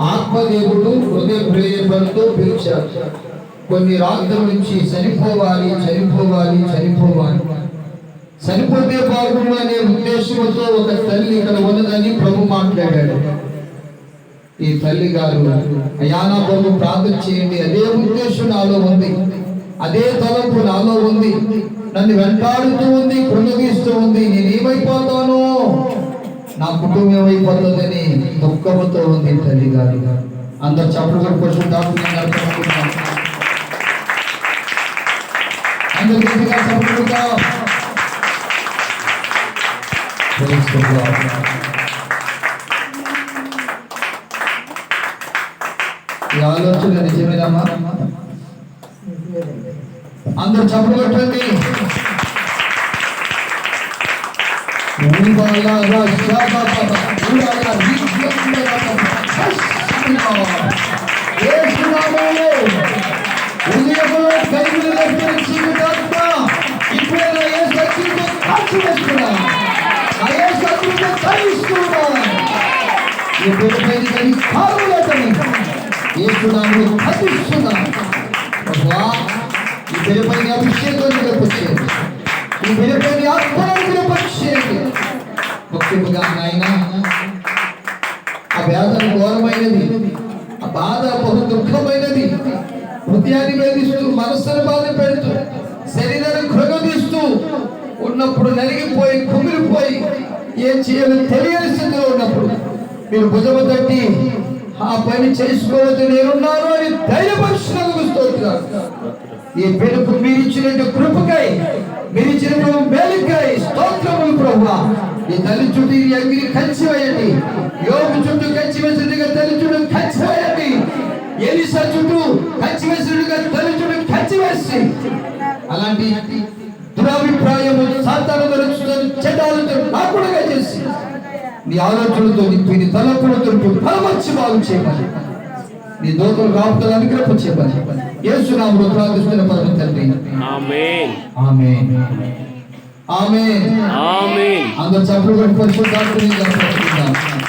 ఆత్మదేవుడు హృదయ ప్రేయపడుతూ పిలిచాడు. కొన్ని రాత్రుల నుంచి చనిపోవాలి చనిపోవాలి చనిపోవాలి. చనిపోతే బాగుండు అనే ఉద్దేశంతో ఒక తల్లి ఇక్కడ ఉన్నదని ప్రభు మాట్లాడాడు. ఈ తల్లి గారు అయానా ప్రభు ప్రార్థన చేయండి. అదే ఉద్దేశం నాలో ఉంది. అదే తలంపు నాలో ఉంది. నన్ను వెంటాడుతూ ఉంది కృంగదీస్తూ ఉంది. నేనేమైపోతాను నా కుటుంబం ఏమైపోతుందని దుఃఖంతో ఉంది తల్లి గారు. అందరు చప్పుడు కూడా కొంచెం డాక్టర్ అందరు గట్టిగా ఈ ఆలోచన నిజమేనమ్మా? అందరు చప్పుడు కొట్టండి. అభిషేకం నిలపచ్చేది ఈ బిడ్డపైన ఆత్మను నిలపచ్చేది ముఖ్యముగా ఆయన ఆ వేదన ఘోరమైనది ఆ బాధ బహు దుఃఖమైనది. హృదయాన్ని వేధిస్తూ మనస్సును బాధ పెడుతూ శరీరాన్ని కృగదీస్తూ ఉన్నప్పుడు నలిగిపోయి కుమిలిపోయి ఏం చేయాలో తెలియని స్థితిలో ఉన్నప్పుడు మీరు భుజము తట్టి ఆ పని చేసుకోవద్దు నేనున్నాను అని ధైర్యపరిచినందుకు స్తోత్రాలు. ఈ పిలుపు మీరు ఇచ్చినట్టు కృపకై మీరు ఇచ్చిన మేలుకై స్తోత్రములు ప్రభు ఈ తల్లి చుట్టూ ఈ అగ్ని కంచి వేయండి యోగు చుట్టూ కంచి వేసినట్టుగా తల్లి చుట్టూ కంచి వేయండి ఎలిసా చుట్టూ కంచి వేసినట్టుగా తల్లి చుట్టూ కంచి వేసి అలాంటి దురాభిప్రాయము సాతాను చెడ్డాలతో నాకుడుగా చేసి. నీ ఆలోచనలతో నీ తలపులతో బలమర్చి బాగు చేయమని. నీ దోతలు కాపుదలు అనుగ్రహం చెప్పాలి యేసునామములో ప్రార్థిస్తున్న పరమ తండ్రి. ఆమేన్. ఆమేన్. ఆమేన్ ఆమేన్ అందరు చప్పుడు కొట్టి పరిశుద్ధాత్మని జరపడుతున్నారు